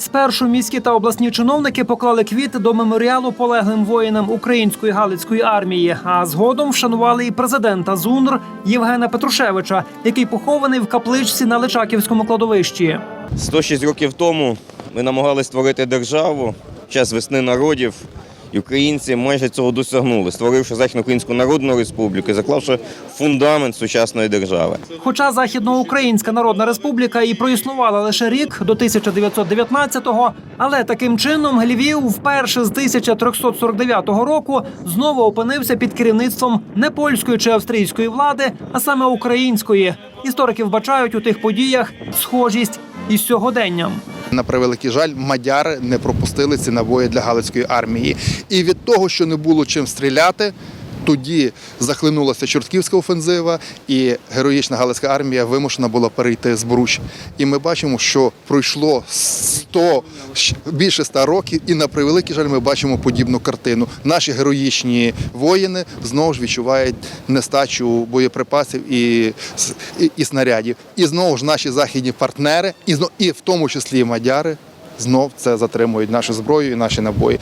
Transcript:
Спершу міські та обласні чиновники поклали квіти до меморіалу полеглим воїнам української галицької армії. А згодом вшанували і президента ЗУНР Євгена Петрушевича, який похований в капличці на Личаківському кладовищі. 106 років тому ми намагалися створити державу, час весни народів. І українці майже цього досягнули, створивши Західноукраїнську Народну Республіку, заклавши фундамент сучасної держави. Хоча Західноукраїнська Народна Республіка і проіснувала лише рік до 1919-го, але таким чином Львів вперше з 1349 року знову опинився під керівництвом не польської чи австрійської влади, а саме української. Історики вбачають у тих подіях схожість із сьогоденням. На превеликий жаль, мадяри не пропустили ці набої для Галицької армії. І від того, що не було чим стріляти, тоді захлинулася Чортківська офензива, і героїчна Галицька армія вимушена була перейти з Бруч. І ми бачимо, що пройшло 100, більше 100 років, і на превеликий жаль, ми бачимо подібну картину. Наші героїчні воїни знову ж відчувають нестачу боєприпасів і, і, і снарядів. І знову ж наші західні партнери, і, знов, і в тому числі мадяри, знов це затримують нашу зброю і наші набої.